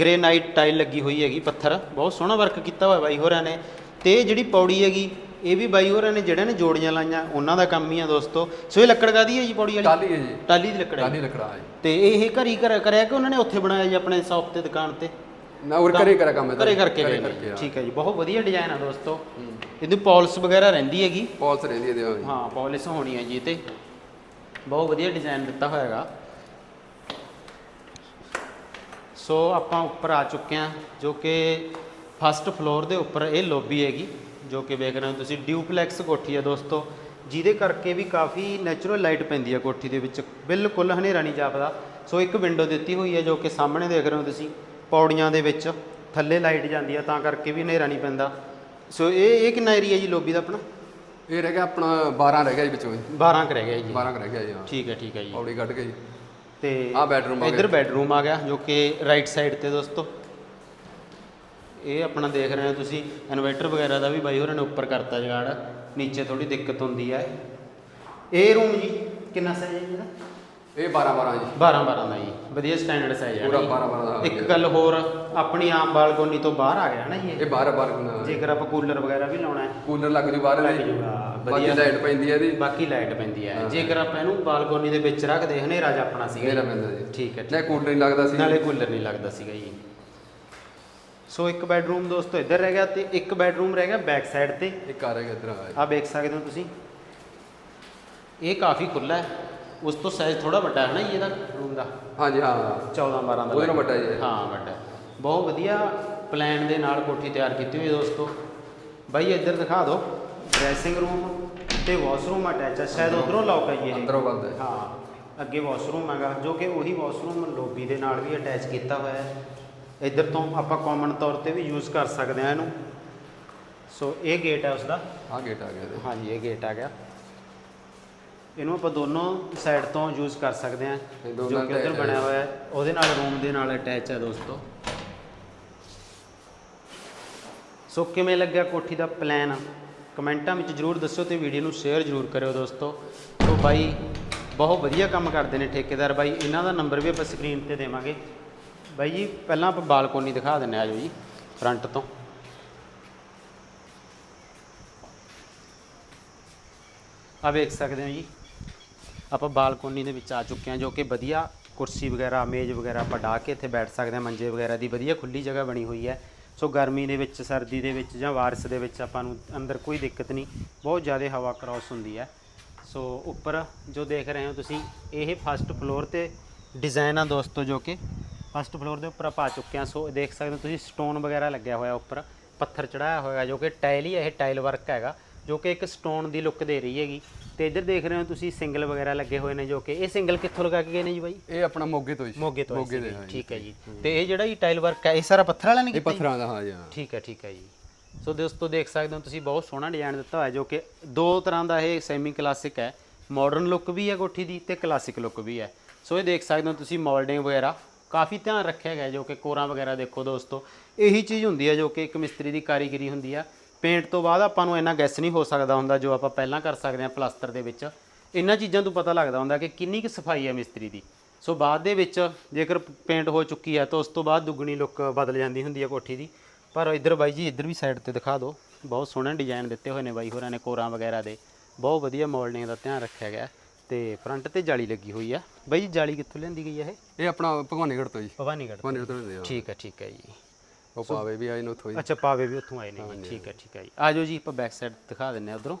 S1: ਗ੍ਰੇਨਾਈਟ ਟਾਈਲ ਲੱਗੀ ਹੋਈ ਹੈਗੀ ਪੱਥਰ। ਬਹੁਤ ਸੋਹਣਾ ਵਰਕ ਕੀਤਾ ਹੋਇਆ ਬਾਈ ਹੋਰਾਂ ਨੇ। ਤੇ ਜਿਹੜੀ ਪੌੜੀ ਹੈਗੀ ਇਹ ਵੀ ਬਾਈ ਹੋਰਾਂ ਨੇ ਜਿਹੜਿਆਂ ਨੇ ਜੋੜੀਆਂ ਲਾਈਆਂ ਉਹਨਾਂ ਦਾ ਕੰਮ ਹੀ ਆ ਦੋਸਤੋ। ਸੋ ਇਹ ਲੱਕੜ ਕਾਦੀ ਹੈ ਜੀ ਪੌੜੀ ਵਾਲੀ?
S2: ਟਾਲੀ ਹੈ ਜੀ।
S1: ਟਾਲੀ ਦੀ ਲੱਕੜ ਹੈ
S2: ਟਾਲੀ ਲੱਕੜਾ ਹੈ
S1: ਤੇ ਇਹ ਘਰੀ ਕਰ ਕਰਿਆ ਕਿ ਉਹਨਾਂ ਨੇ ਉੱਥੇ ਬਣਾਇਆ ਜੀ ਆਪਣੇ ਸ਼ਾਪ ਤੇ ਦੁਕਾਨ ਤੇ?
S2: ਨਾ ਉਹ ਕਰੇ ਕਰਾ ਕੰਮ
S1: ਘਰੇ ਕਰਕੇ
S2: ਘਰੇ ਹਾਂ।
S1: ਠੀਕ ਹੈ ਜੀ ਬਹੁਤ ਵਧੀਆ ਡਿਜ਼ਾਈਨ ਆ ਦੋਸਤੋ। ਇਹਦੀ ਪੌਲਿਸ ਵਗੈਰਾ ਰਹਿੰਦੀ ਹੈਗੀ?
S2: ਪੌਲਸ ਰਹਿੰਦੀ ਇਹਦੇ ਹਾਂ
S1: ਹਾਂ ਪੌਲਿਸ ਹੋਣੀ ਹੈ ਜੀ ਤੇ। ਬਹੁਤ ਵਧੀਆ ਡਿਜ਼ਾਈਨ ਦਿੱਤਾ ਹੋਇਆ ਹੈਗਾ। ਸੋ ਆਪਾਂ ਉੱਪਰ ਆ ਚੁੱਕੇ ਹਾਂ ਜੋ ਕਿ ਫਸਟ ਫਲੋਰ ਦੇ ਉੱਪਰ ਇਹ ਲੌਬੀ ਹੈਗੀ। ਜੋ ਕਿ ਵੇਖ ਰਹੇ ਹੋ ਤੁਸੀਂ ਡਿਊਪਲੈਕਸ ਕੋਠੀ ਹੈ ਦੋਸਤੋ। ਜਿਹਦੇ ਕਰਕੇ ਵੀ ਕਾਫੀ ਨੈਚੁਰਲ ਲਾਈਟ ਪੈਂਦੀ ਹੈ ਕੋਠੀ ਦੇ ਵਿੱਚ। ਬਿਲਕੁਲ ਹਨੇਰਾ ਨਹੀਂ ਜਾਪਦਾ। ਸੋ ਇੱਕ ਵਿੰਡੋ ਦਿੱਤੀ ਹੋਈ ਹੈ ਜੋ ਕਿ ਸਾਹਮਣੇ ਦੇਖ ਰਹੇ ਹੋ ਤੁਸੀਂ ਪੌੜੀਆਂ ਦੇ ਵਿੱਚ। ਥੱਲੇ ਲਾਈਟ ਜਾਂਦੀ ਹੈ ਤਾਂ ਕਰਕੇ ਵੀ ਹਨੇਰਾ ਨਹੀਂ ਪੈਂਦਾ। ਸੋ ਇਹ ਇਹ ਕਿੰਨਾ ਏਰੀਆ ਜੀ ਲੌਬੀ ਦਾ ਆਪਣਾ?
S2: ਇਹ ਰਹਿ ਗਿਆ ਆਪਣਾ 12 ਰਹਿ ਗਿਆ ਜੀ ਵਿੱਚੋਂ।
S1: 12 ਕੁ ਰਹਿ ਗਿਆ ਜੀ।
S2: 12 ਰਹਿ ਗਿਆ ਜੀ ਹਾਂ।
S1: ਠੀਕ ਹੈ ਠੀਕ ਹੈ ਜੀ।
S2: ਪੌੜੀ ਕੱਢ ਕੇ ਜੀ।
S1: ਤੇ
S2: ਆਹ bedroom ਆ
S1: ਇੱਧਰ ਬੈਡਰੂਮ ਆ ਗਿਆ ਜੋ ਕਿ ਰਾਈਟ ਸਾਈਡ ਤੇ ਦੋਸਤੋ। ਇਹ ਆਪਣਾ ਦੇਖ ਰਹੇ ਹੋ ਤੁਸੀਂ ਇਨਵਰਟਰ ਵਗੈਰਾ ਦਾ ਵੀ ਬਾਈ ਹੋਰਾਂ ਨੇ ਉੱਪਰ ਕਰਤਾ ਜਗਾੜ ਨੀਚੇ ਥੋੜੀ ਦਿੱਕਤ ਹੁੰਦੀ ਹੈ ਇਹ ਰੂਮ ਜੀ ਕਿੰਨਾ ਸਾਈਜ਼ ਹੈ ਇਹਦਾ?
S2: ਇਹ 12 12 ਜੀ।
S1: 12 12 ਦਾ ਜੀ ਵਧੀਆ ਸਟੈਂਡਰਡ ਸਾਈਜ਼ ਹੈ
S2: ਪੂਰਾ
S1: ਨਾ ਜੀ।
S2: 12 12 ਦਾ
S1: ਇੱਕ ਗੱਲ ਹੋਰ ਆਪਣੀ ਆਮ ਬਾਲਕੋਨੀ ਤੋਂ ਬਾਹਰ ਆ ਗਿਆ ਨਾ ਜੀ ਇਹ?
S2: ਇਹ 12 12
S1: ਜੇਕਰ ਆਪਾਂ ਕੂਲਰ ਵਗੈਰਾ ਵੀ ਲਾਉਣਾ ਹੈ।
S2: ਕੂਲਰ ਲੱਗ ਜੂ ਬਾਹਰ
S1: ਲੱਗ ਜੂਗਾ, ਵਧੀਆ।
S2: ਲਾਈਟ ਪੈਂਦੀ ਹੈ ਇਹਦੀ।
S1: ਬਾਕੀ ਲਾਈਟ ਪੈਂਦੀ ਹੈ। ਜੇਕਰ ਆਪਾਂ ਇਹਨੂੰ ਬਾਲਕੋਨੀ ਦੇ ਵਿੱਚ ਰੱਖਦੇ ਹਨੇਰਾ ਜਾਪਣਾ ਸੀਗਾ
S2: ਮੇਰਾ
S1: ਜੀ।
S2: ਪੈਂਦਾ ਜੀ।
S1: ਠੀਕ ਹੈ
S2: ਨਾ ਕੂਲਰ ਨਹੀਂ ਲੱਗਦਾ ਸੀ।
S1: ਨਾਲੇ ਕੂਲਰ ਨਹੀਂ ਲੱਗਦਾ ਸੀਗਾ ਜੀ। ਸੋ ਇੱਕ ਬੈਡਰੂਮ ਦੋਸਤੋ ਇੱਧਰ ਰਹਿ ਗਿਆ ਤੇ ਇੱਕ ਬੈਡਰੂਮ ਰਹਿ ਗਿਆ ਬੈਕ ਸਾਈਡ ਤੇ।
S2: ਇੱਕ ਆ ਰਿਹਾ ਇੱਧਰ ਆ
S1: ਆ ਵੇਖ ਸਕਦੇ ਹੋ ਤੁਸੀਂ। ਇਹ ਕਾਫੀ ਖੁੱਲਾ ਹੈ। ਉਸ ਤੋਂ ਸਾਈਜ਼ ਥੋੜਾ ਵੱਡਾ ਹੈ ਨਾ ਜੀ ਇਹਦਾ ਰੂਮ ਦਾ?
S2: ਹਾਂਜੀ ਹਾਂ।
S1: 14 12 ਦਾ
S2: ਉਹਦੇ ਨਾਲੋਂ ਵੱਡਾ ਜੀ।
S1: ਹਾਂ। ਵੱਡਾ। ਬਹੁਤ ਵਧੀਆ ਪਲਾਨ ਦੇ ਨਾਲ ਕੋਠੀ ਤਿਆਰ ਕੀਤੀ ਹੋਈ ਹੈ ਦੋਸਤੋ। ਬਾਈ ਇੱਧਰ ਦਿਖਾ ਦਿਓ। ਡਰੈਸਿੰਗ ਰੂਮ ਤੇ ਵਾਸ਼ਰੂਮ ਅਟੈਚ ਹੈ। ਸ਼ਾਇਦ ਉਧਰੋਂ ਲੌਕ ਹੈ ਇਹ।
S2: ਅੰਦਰੋਂ ਬੰਦ ਹੈ।
S1: ਹਾਂ। ਅੱਗੇ ਵਾਸ਼ਰੂਮ ਹੈਗਾ ਜੋ ਕਿ ਉਹੀ ਵਾਸ਼ਰੂਮ ਲੋਬੀ ਦੇ ਨਾਲ ਵੀ ਅਟੈਚ ਕੀਤਾ ਹੋਇਆ ਹੈ। ਇੱਧਰ ਤੋਂ ਆਪਾਂ ਕਾਮਨ ਤੌਰ ਤੇ ਵੀ ਯੂਜ਼ ਕਰ ਸਕਦੇ ਹਾਂ ਇਹਨੂੰ। ਸੋ ਇਹ ਗੇਟ ਹੈ ਉਸਦਾ।
S2: ਆ ਗੇਟ ਆ ਗਿਆ ਇਹਦੇ।
S1: ਹਾਂਜੀ ਇਹ ਗੇਟ ਆ ਗਿਆ। ਇਹਨੂੰ ਆਪਾਂ ਦੋਨੋਂ ਸਾਈਡ ਤੋਂ ਯੂਜ਼ ਕਰ ਸਕਦੇ ਹਾਂ
S2: ਇਹ
S1: ਜੋ
S2: ਦੋਨਾਂ
S1: ਕਿ ਉਧਰ
S2: attach
S1: ਬਣਿਆ ਹੋਇਆ ਹੈ। ਉਹਦੇ ਨਾਲ ਰੂਮ ਦੇ ਨਾਲ ਅਟੈਚ ਹੈ ਦੋਸਤੋ। ਸੋ ਕਿਵੇਂ ਲੱਗਿਆ ਕੋਠੀ ਦਾ ਪਲਾਨ ਕਮੈਂਟਾਂ ਵਿੱਚ ਜਰੂਰ ਦੱਸਿਓ ਤੇ ਵੀਡੀਓ ਨੂੰ ਸ਼ੇਅਰ ਜਰੂਰ ਕਰਿਓ ਦੋਸਤੋ। ਸੋ ਬਾਈ ਬਹੁਤ ਵਧੀਆ ਕੰਮ ਕਰਦੇ ਨੇ ਠੇਕੇਦਾਰ। ਬਾਈ ਇਹਨਾਂ ਦਾ ਨੰਬਰ ਵੀ ਆਪਾਂ ਸਕਰੀਨ ਤੇ ਦੇਵਾਂਗੇ। ਬਾਈ ਜੀ, ਪਹਿਲਾਂ ਆਪਾਂ ਬਾਲਕੋਨੀ ਦਿਖਾ ਦਿੰਨੇ ਜੋ ਜੀ, ਫਰੰਟ ਤੋਂ। ਆ ਵੇਖ ਸਕਦੇ ਹੋ ਜੀ, ਆਪਾਂ ਬਾਲਕੋਨੀ ਦੇ ਵਿੱਚ ਆ ਚੁੱਕੇ ਹਾਂ ਜੋ ਕਿ ਵਧੀਆ ਕੁਰਸੀ ਵਗੈਰਾ, ਮੇਜ਼ ਵਗੈਰਾ ਆਪਾਂ ਢਾ ਕੇ ਇੱਥੇ ਬੈਠ ਸਕਦੇ ਹਾਂ ਮੰਜੇ ਵਗੈਰਾ ਦੀ ਵਧੀਆ ਖੁੱਲੀ ਜਗ੍ਹਾ ਬਣੀ ਹੋਈ ਹੈ। ਸੋ ਗਰਮੀ ਦੇ ਵਿੱਚ, ਸਰਦੀ ਦੇ ਵਿੱਚ ਜਾਂ ਵਾਰਸ਼ ਦੇ ਵਿੱਚ ਆਪਾਂ ਨੂੰ ਅੰਦਰ ਕੋਈ ਦਿੱਕਤ ਨਹੀਂ, ਬਹੁਤ ਜ਼ਿਆਦਾ ਹਵਾ ਕ੍ਰਾਸ ਹੁੰਦੀ ਹੈ। ਸੋ ਉੱਪਰ ਜੋ ਦੇਖ ਰਹੇ ਹੋ ਤੁਸੀਂ, ਇਹ ਫਸਟ ਫਲੋਰ ਤੇ ਡਿਜ਼ਾਈਨ ਆ ਦੋਸਤੋ ਜੋ ਕਿ। ਫਸਟ ਫਲੋਰ ਦੇ ਉੱਪਰ ਆਪਾਂ ਆ ਚੁੱਕੇ ਹਾਂ। ਸੋ ਦੇਖ ਸਕਦੇ ਹੋ ਤੁਸੀਂ ਸਟੋਨ ਵਗੈਰਾ ਲੱਗਿਆ ਹੋਇਆ ਉੱਪਰ। ਪੱਥਰ ਚੜਾਇਆ ਹੋਇਆ ਜੋ ਕਿ ਟਾਇਲ ਹੀ ਹੈ, ਇਹ ਟਾਇਲ ਵਰਕ ਹੈਗਾ ਜੋ ਕਿ ਇੱਕ ਸਟੋਨ ਦੀ ਲੁੱਕ ਦੇ ਰਹੀ ਹੈਗੀ। ਤੇ ਇੱਧਰ ਦੇਖ ਰਹੇ ਹੋ ਤੁਸੀਂ ਸਿੰਗਲ ਵਗੈਰਾ ਲੱਗੇ ਹੋਏ ਨੇ ਜੋ ਕਿ ਇਹ ਸਿੰਗਲ ਕਿੱਥੋਂ ਲਗਾ ਕੇ ਗਏ ਨੇ ਜੀ ਬਾਈ?
S2: ਇਹ ਆਪਣਾ ਮੋਗੇ ਤੋਂ ਜੀ
S1: ਮੋਗੇ ਤੋਂ ਆਏ
S2: ਮੋਗੇ ਦੇ
S1: ਸੀਗੇ।
S2: ਹਾਂ ਜੀ।
S1: ਠੀਕ ਹੈ ਜੀ। ਤੇ ਇਹ ਜਿਹੜਾ ਇਹ ਟਾਇਲ ਵਰਕ ਹੈ ਇਹ ਸਾਰਾ ਪੱਥਰ ਵਾਲਾ ਨਹੀਂ
S2: ਇਹ
S1: ਕੀਤਾ ਜੀ?
S2: ਪੱਥਰਾਂ ਦਾ ਹਾਂ ਜੀ ਹਾਂ।
S1: ਠੀਕ ਹੈ ਠੀਕ ਹੈ ਜੀ। ਸੋ ਦੋਸਤੋ ਦੇਖ ਸਕਦੇ ਹੋ ਤੁਸੀਂ ਬਹੁਤ ਸੋਹਣਾ ਡਿਜ਼ਾਈਨ ਦਿੱਤਾ ਹੋਇਆ ਜੋ ਕਿ ਦੋ ਤਰ੍ਹਾਂ ਦਾ ਇਹ ਸੈਮੀ ਕਲਾਸਿਕ ਹੈ। ਮਾਡਰਨ ਲੁੱਕ ਵੀ ਹੈ ਕੋਠੀ ਦੀ ਤੇ ਕਲਾਸਿਕ ਲੁੱਕ ਵੀ ਹੈ। ਸੋ ਇਹ ਦੇਖ ਸਕਦੇ ਹੋ ਤੁਸੀਂ ਮੋਲਡਿੰਗ ਵਗੈਰਾ ਕਾਫੀ ਧਿਆਨ ਰੱਖਿਆ ਗਿਆ ਜੋ ਕਿ ਕੋਰਾਂ ਵਗੈਰਾ ਦੇਖੋ ਦੋਸਤੋ। ਇਹੀ ਚੀਜ਼ ਹੁੰਦੀ ਹੈ ਜੋ ਕਿ ਇੱਕ ਮਿਸਤਰੀ ਦੀ ਕਾਰੀਗਰੀ ਹੁੰਦੀ ਆ। ਪੇਂਟ ਤੋਂ ਬਾਅਦ ਆਪਾਂ ਨੂੰ ਇੰਨਾ ਗੈਸ ਨਹੀਂ ਹੋ ਸਕਦਾ ਹੁੰਦਾ ਜੋ ਆਪਾਂ ਪਹਿਲਾਂ ਕਰ ਸਕਦੇ ਹਾਂ ਪਲਾਸਟਰ ਦੇ ਵਿੱਚ। ਇਹਨਾਂ ਚੀਜ਼ਾਂ ਤੋਂ ਪਤਾ ਲੱਗਦਾ ਹੁੰਦਾ ਕਿ ਕਿੰਨੀ ਕੁ ਸਫ਼ਾਈ ਹੈ ਮਿਸਤਰੀ ਦੀ। ਸੋ ਬਾਅਦ ਦੇ ਵਿੱਚ ਜੇਕਰ ਪੇਂਟ ਹੋ ਚੁੱਕੀ ਹੈ ਤਾਂ ਉਸ ਤੋਂ ਬਾਅਦ ਦੁੱਗਣੀ ਲੁੱਕ ਬਦਲ ਜਾਂਦੀ ਹੁੰਦੀ ਹੈ ਕੋਠੀ ਦੀ। ਪਰ ਇੱਧਰ ਬਾਈ ਜੀ, ਇੱਧਰ ਵੀ ਸਾਈਡ ਤੇ ਦਿਖਾ ਦਿਓ। ਬਹੁਤ ਸੋਹਣੇ ਡਿਜ਼ਾਈਨ ਦਿੱਤੇ ਹੋਏ ਨੇ ਬਾਈ ਹੋਰਾਂ ਨੇ ਕੋਰਾਂ ਵਗੈਰਾ ਦੇ। ਬਹੁਤ ਵਧੀਆ ਮੋਲਡਿੰਗ ਦਾ ਧਿਆਨ ਰੱਖਿਆ ਗਿਆ। ਤੇ ਫਰੰਟ ਤੇ ਜਾਲੀ ਲੱਗੀ ਹੋਈ ਆ। ਬਾਈ ਜੀ ਜਾਲੀ ਕਿੱਥੋਂ ਲਿਆਂਦੀ ਗਈ ਇਹ?
S2: ਇਹ ਆਪਣਾ ਭਗਵਾਨੀਗੜ੍ਹ ਤੋਂ ਜੀ।
S1: ਭਵਾਨੀਗੜ੍ਹ
S2: ਭਗਵਾਨੀਗੜ੍ਹ ਤੋਂ ਲੈਂਦੇ ਆ।
S1: ਠੀਕ ਠੀਕ ਹੈ ਜੀ।
S2: ਉਹ ਪਾਵੇ ਵੀ ਆਏ ਨੇ ਉੱਥੋਂ ਜੀ।
S1: ਅੱਛਾ ਪਾਵੇ ਵੀ ਉੱਥੋਂ ਆਏ ਨੇ ਜੀ। ਠੀਕ ਹੈ ਠੀਕ ਹੈ ਜੀ। ਆ ਜਾਓ ਜੀ ਆਪਾਂ ਬੈਕ ਸਾਈਡ ਦਿਖਾ ਦਿੰਨੇ ਆ ਉਧਰੋਂ।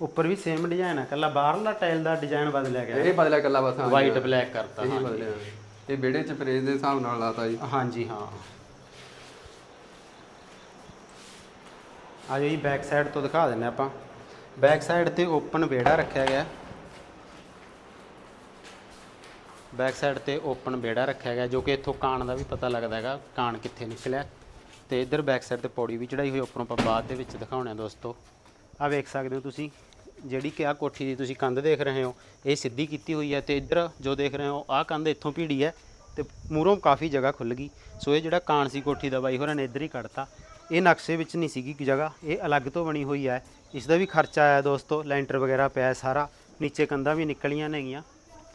S1: ਉੱਪਰ ਵੀ ਸੇਮ ਡਿਜ਼ਾਈਨ ਆ। ਕੱਲਾ ਬਾਹਰਲਾ ਟਾਈਲ ਦਾ ਡਿਜ਼ਾਈਨ ਬਦਲਿਆ ਗਿਆ।
S2: ਇਹ ਬਦਲਿਆ ਕੱਲਾ ਬਸ ਹਾਂ
S1: ਵਾਈਟ ਬਲੈਕ ਕਰਤਾ
S2: ਇਹੀ ਬਦਲਿਆ। ਇਹ ਵਿਹੜੇ ਚ ਫਰੇਜ ਦੇ ਹਿਸਾਬ ਨਾਲ ਲਾਤਾ ਜੀ।
S1: ਹਾਂਜੀ ਹਾਂ। ਆ ਜਾਓ ਜੀ ਬੈਕ ਸਾਈਡ ਤੋਂ ਦਿਖਾ ਦਿੰਨੇ ਆਪਾਂ। ਬੈਕ ਸਾਈਡ ਤੇ ਓਪਨ ਵਿਹੜਾ ਰੱਖਿਆ ਗਿਆ। ਬੈਕ ਸਾਈਡ ਤੇ ਓਪਨ ਵਿਹੜਾ ਰੱਖਿਆ ਗਿਆ, ਜੋ ਕਿ ਇੱਥੋਂ ਕਾਣ ਦਾ ਵੀ ਪਤਾ ਲੱਗਦਾ ਹੈਗਾ, ਕਾਣ ਕਿੱਥੇ ਨਿਕਲਿਆ। ਤੇ ਇੱਧਰ ਬੈਕ ਸਾਈਡ ਤੇ ਪੌੜੀ ਵੀ ਚੜਾਈ ਹੋਈ, ਉੱਪਰੋਂ ਆਪਾਂ ਬਾਅਦ ਦੇ ਵਿੱਚ ਦਿਖਾਉਣੇ ਆ ਦੋਸਤੋ। ਆ ਵੇਖ ਸਕਦੇ ਹੋ ਤੁਸੀਂ, ਜਿਹੜੀ ਕਿ ਆ ਕੋਠੀ ਦੀ ਤੁਸੀਂ ਕੰਧ ਦੇਖ ਰਹੇ ਹੋ, ਇਹ ਸਿੱਧੀ ਕੀਤੀ ਹੋਈ ਹੈ ਤੇ ਇੱਧਰ ਜੋ ਦੇਖ ਰਹੇ ਹੋ ਆ ਕੰਧ ਇੱਥੋਂ ਭੀੜੀ ਹੈ ਤੇ ਮੂਹਰੋਂ ਕਾਫੀ ਜਗ੍ਹਾ ਖੁੱਲ ਗਈ। ਸੋ ਇਹ ਜਿਹੜਾ ਕਾਣ ਸੀ ਕੋਠੀ ਦਾ ਬਾਈ ਹੋਰਾਂ ਨੇ ਇੱਧਰ ਹੀ ਕੱਢਤਾ। ਇਹ ਨਕਸ਼ੇ ਵਿੱਚ ਨਹੀਂ ਸੀਗੀ ਕਿ ਜਗ੍ਹਾ ਇਹ ਅਲੱਗ ਤੋਂ ਬਣੀ ਹੋਈ ਹੈ। ਇਸ ਦਾ ਵੀ ਖਰਚਾ ਆਇਆ ਦੋਸਤੋ ਲੈਂਟਰ ਵਗੈਰਾ ਪਿਆ ਹੈ ਸਾਰਾ। ਨੀਚੇ ਕੰਧਾਂ ਵੀ ਨਿਕਲੀਆਂ ਨੇਗੀਆਂ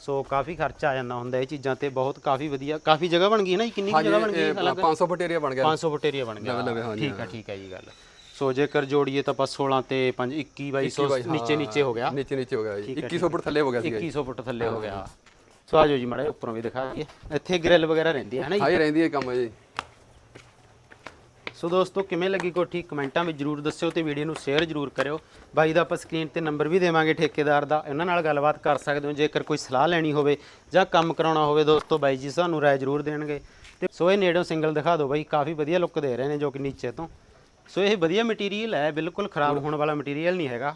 S1: ਸੋ ਕਾਫੀ ਖਰਚਾ ਆ ਜਾਂਦਾ ਹੁੰਦਾ ਇਹ ਚੀਜ਼ਾਂ ਤੇ ਬਹੁਤ ਕਾਫੀ ਵਧੀਆ ਕਾਫੀ ਜਗ੍ਹਾ ਬਣ ਗਈ ਹੈ ਨਾ? ਕਿੰਨੀ ਕੁ ਜਗ੍ਹਾ ਬਣ ਗਈ ਹੈ?
S2: ਇਹ 500 ਫੁੱਟ ਏਰੀਆ ਬਣ ਗਿਆ।
S1: 500 ਫੁੱਟ ਏਰੀਆ ਬਣ ਗਿਆ। ਠੀਕ ਹੈ ਠੀਕ ਹੈ ਜੀ ਗੱਲ। ਸੋ ਜੇਕਰ ਜੋੜੀਏ ਤਾਂ ਆਪਾਂ 16 ਤੇ 5 21 ਬਾਈ ਸੌ ਨੀਚੇ ਨੀਚੇ ਹੋ ਗਿਆ।
S2: ਨੀਚੇ ਨੀਚੇ ਹੋ ਗਿਆ ਜੀ। 2100 ਫੁੱਟ ਥੱਲੇ ਹੋ ਗਿਆ ਸੀ।
S1: 2100 ਫੁੱਟ ਥੱਲੇ ਹੋ ਗਿਆ। ਸੋ ਆਜੋ ਜੀ ਮਾੜਾ ਉੱਪਰੋਂ ਵੀ ਦਿਖਾ ਦਈਏ। ਇੱਥੇ ਗ੍ਰਿਲ ਵਗੈਰਾ ਰਹਿੰਦੀ ਹੈ ਨਾ ਜੀ?
S2: ਹਾਈ ਰਹਿੰਦੀ ਹੈ ਕੰਮ ਜੀ।
S1: ਸੋ ਦੋਸਤੋ, ਕਿਵੇਂ ਲੱਗੀ ਕੋਠੀ? ਕਮੈਂਟਾਂ ਵਿੱਚ ਜਰੂਰ ਦੱਸਿਓ ਤੇ ਵੀਡੀਓ ਨੂੰ ਸ਼ੇਅਰ ਜਰੂਰ ਕਰਿਓ। ਬਾਈ ਦਾ ਆਪਾਂ ਸਕਰੀਨ ਤੇ ਨੰਬਰ ਵੀ ਦੇਵਾਂਗੇ ਠੇਕੇਦਾਰ ਦਾ। ਇਹਨਾਂ ਨਾਲ ਗੱਲਬਾਤ ਕਰ ਸਕਦੇ ਹੋ, ਜੇਕਰ ਕੋਈ ਸਲਾਹ ਲੈਣੀ ਹੋਵੇ ਜਾਂ ਕੰਮ ਕਰਾਉਣਾ ਹੋਵੇ ਦੋਸਤੋ, ਬਾਈ ਜੀ ਸਾਨੂੰ ਰਾਏ ਜਰੂਰ ਦੇਣਗੇ। ਤੇ ਸੋ ਇਹ ਨੇੜੋਂ ਸਿੰਗਲ ਦਿਖਾ ਦਿਓ ਬਾਈ, ਕਾਫੀ ਵਧੀਆ ਲੁੱਕ ਦੇ ਰਹੇ ਨੇ ਜੋ ਕਿ ਨੀਚੇ ਤੋਂ। ਸੋ ਇਹ ਵਧੀਆ ਮਟੀਰੀਅਲ ਹੈ, ਬਿਲਕੁਲ ਖਰਾਬ ਹੋਣ ਵਾਲਾ ਮਟੀਰੀਅਲ ਨਹੀਂ ਹੈਗਾ।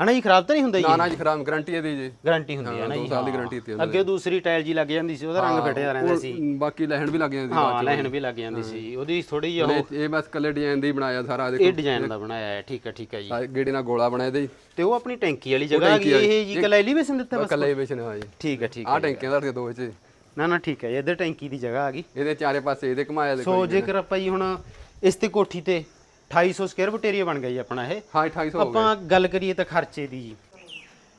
S1: ਹਨਾ ਜੀ ਖਰਾਬ ਤਾਂ ਨਹੀਂ ਹੁੰਦਾ ਜੀ?
S2: ਨਾ ਨਾ ਜੀ ਖਰਾਬ ਗਾਰੰਟੀ ਹੈ ਦੀ ਜੀ।
S1: ਗਾਰੰਟੀ ਹੁੰਦੀ ਹੈ ਨਾ ਜੀ
S2: ਸਾਲ ਦੀ। ਗਾਰੰਟੀ ਦਿੱਤੀ
S1: ਅੱਗੇ ਦੂਸਰੀ ਟਾਇਲ ਜੀ ਲੱਗ ਜਾਂਦੀ ਸੀ ਉਹਦਾ ਰੰਗ ਫਿੱਟਿਆ ਰਹਿੰਦਾ ਸੀ।
S2: ਬਾਕੀ ਲੈਣ ਵੀ ਲੱਗ ਜਾਂਦੀ
S1: ਹਾਂ ਲੈਣ ਵੀ ਲੱਗ ਜਾਂਦੀ ਸੀ। ਉਹਦੀ ਥੋੜੀ ਜਿਹੀ ਉਹ
S2: ਇਹ ਬਸ ਕੱਲੇ ਡਿਜ਼ਾਈਨ ਦੀ ਬਣਾਇਆ ਸਾਰਾ
S1: ਇਹ ਡਿਜ਼ਾਈਨ ਦਾ ਬਣਾਇਆ ਹੈ ਠੀਕ ਹੈ ਠੀਕ ਹੈ ਜੀ।
S2: ਗੇੜੇ ਨਾਲ ਗੋਲਾ ਬਣਾਇਆ ਇਹਦੇ
S1: ਤੇ ਉਹ ਆਪਣੀ ਟੈਂਕੀ ਵਾਲੀ ਜਗ੍ਹਾ ਹੈਗੀ ਇਹ ਜੀ ਕੱਲਾ ਐਲੀਵੇਸ਼ਨ ਦਿੱਤਾ ਬਸ
S2: ਕੱਲੇ ਵੇਚਣ ਹਾਂ ਜੀ।
S1: ਠੀਕ ਹੈ ਠੀਕ ਹੈ
S2: ਆਹ ਟੈਂਕੀਆਂ ਦਾ ਦੋ ਵਿੱਚ
S1: ਨਾ ਨਾ ਠੀਕ ਹੈ ਇੱਧਰ ਟੈਂਕੀ ਦੀ ਜਗ੍ਹਾ ਆ ਗਈ।
S2: ਇਹਦੇ ਚਾਰੇ ਪਾਸੇ ਇਹਦੇ ਘਮਾਇਆ ਦੇਖੋ
S1: ਸੋ ਜੇਕਰ ਆਪਾਂ ਜੀ ਹੁਣ ਇਸ ਤੇ ਕੋਠੀ ਤੇ 2800 ਸਕੁਅਰ ਫੁੱਟ ਏਰੀਆ ਬਣ ਗਿਆ ਜੀ ਆਪਣਾ ਇਹ।
S2: ਹਾਂ 2800 ਹੋ ਗਿਆ।
S1: ਆਪਾਂ ਗੱਲ ਕਰੀਏ ਤਾਂ ਖਰਚੇ ਦੀ ਜੀ।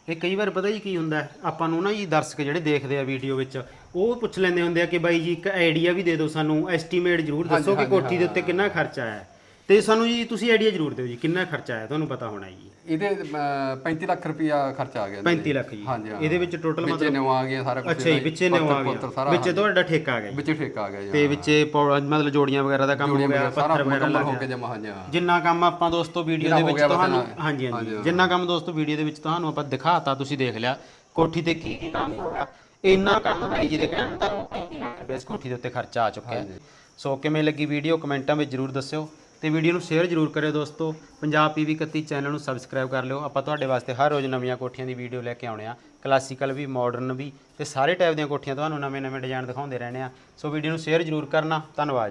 S1: ਇਹ ਕਈ ਵਾਰ ਪਤਾ ਜੀ ਕੀ ਹੁੰਦਾ ਹੈ, ਆਪਾਂ ਨੂੰ ਨਾ ਜੀ ਦਰਸ਼ਕ ਜਿਹੜੇ ਦੇਖਦੇ ਆ ਵੀਡੀਓ ਵਿੱਚ ਉਹ ਪੁੱਛ ਲੈਂਦੇ ਹੁੰਦੇ ਆ ਕਿ ਬਾਈ ਜੀ ਇੱਕ ਆਈਡੀਆ ਵੀ ਦੇ ਦਿਓ ਸਾਨੂੰ ਐਸਟੀਮੇਟ ਜ਼ਰੂਰ ਦੱਸੋ ਕਿ ਕੋਠੀ ਦੇ ਉੱਤੇ ਕਿੰਨਾ ਖਰਚਾ ਆਇਆ ਹੈ। ਤੇ ਸਾਨੂੰ ਜੀ ਤੁਸੀਂ ਆਈਡੀਆ ਜ਼ਰੂਰ ਦਿਓ ਜੀ ਕਿੰਨਾ ਖਰਚਾ ਆਇਆ ਤੁਹਾਨੂੰ ਪਤਾ ਹੋਣਾ ਜੀ।
S2: ਇਹਦੇ ਅਹ, 35 ਲੱਖ ਰੁਪਇਆ ਖਰਚਾ ਆ ਗਿਆ
S1: 35 ਲੱਖ ਜੀ।
S2: ਹਾਂਜੀ, ਹਾਂ।
S1: ਇਹਦੇ ਵਿੱਚ ਟੋਟਲ
S2: ਵਿੱਚੇ
S1: ਮਤਲਬ
S2: ਨਿਵਾ ਆ ਗਿਆ ਸਾਰਾ ਕੁਝ
S1: ਅੱਛਾ ਜੀ ਵਿੱਚੇ ਨੇ ਆ ਗਿਆ। ਵਿੱਚੇ ਤੁਹਾਡਾ ਠੇਕਾ ਆ ਗਿਆ। ਜੀ
S2: ਵਿੱਚੇ ਠੇਕਾ ਆ ਗਿਆ ਜੀ
S1: ਤੇ ਵਿੱਚੇ ਮਤਲਬ ਜੋੜੀਆਂ ਵਗੈਰਾ ਦਾ ਕੰਮ ਹੋ ਗਿਆ
S2: ਸਾਰਾ
S1: ਪੱਥਰ ਵਗੈਰਾ
S2: ਮੁਕੰਮਲ
S1: ਲੱਗ ਗਿਆ
S2: ਕੇ ਜਮਾ ਹਾਂ ਜੀ ਹਾਂ।
S1: ਜਿੰਨਾ ਕੰਮ ਆਪਾਂ ਦੋਸਤੋ ਵੀਡੀਓ ਦੇ
S2: ਹੋ
S1: ਵਿੱਚ
S2: ਗਿਆ ਬਸ
S1: ਤੁਹਾਨੂੰ ਹਾਂਜੀ ਹਾਂਜੀ। ਜਿੰਨਾ ਕੰਮ ਦੋਸਤੋ ਵੀਡੀਓ ਦੇ ਵਿੱਚ ਤੁਹਾਨੂੰ ਆਪਾਂ ਦਿਖਾਤਾ ਤੁਸੀਂ ਦੇਖ ਲਿਆ। ਕੋਠੀ ਤੇ ਕੀ ਕੀ ਕੰਮ ਹੋਇਆ ਇੰਨਾ ਕੰਮ ਭਾਈ ਜੀ ਦੇ ਕਹਿਣ ਤਾਂ ਬੇਸ ਕੋਠੀ ਦੇ ਉੱਤੇ ਖਰਚਾ ਆ ਚੁੱਕਿਆ। ਹੈ ਸੋ ਕਿਵੇਂ ਲੱਗੀ ਵੀਡੀਓ ਕਮੈਂਟਾਂ ਵਿੱਚ ਜਰੂਰ ਦੱਸਿਓ। ਤੇ ਵੀਡੀਓ ਨੂੰ ਸ਼ੇਅਰ ਜਰੂਰ ਕਰਿਓ ਦੋਸਤੋ। ਪੰਜਾਬ ਪੀਵੀ 31 ਚੈਨਲ ਨੂੰ ਸਬਸਕ੍ਰਾਈਬ ਕਰ ਲਿਓ। ਆਪਾਂ ਤੁਹਾਡੇ ਵਾਸਤੇ ਹਰ ਰੋਜ਼ ਨਵੀਆਂ ਕੋਠੀਆਂ ਦੀ ਵੀਡੀਓ ਲੈ ਕੇ ਆਉਣੇ ਆ। ਕਲਾਸੀਕਲ ਵੀ ਮਾਡਰਨ ਵੀ ਤੇ ਸਾਰੇ ਟਾਈਪ ਦੀਆਂ ਕੋਠੀਆਂ ਤੁਹਾਨੂੰ ਨਵੇਂ ਨਵੇਂ ਡਿਜ਼ਾਈਨ ਦਿਖਾਉਂਦੇ ਰਹਿਣੇ ਆ। ਸੋ ਵੀਡੀਓ ਨੂੰ ਸ਼ੇਅਰ ਜਰੂਰ ਕਰਨਾ। ਧੰਨਵਾਦ ਜੀ।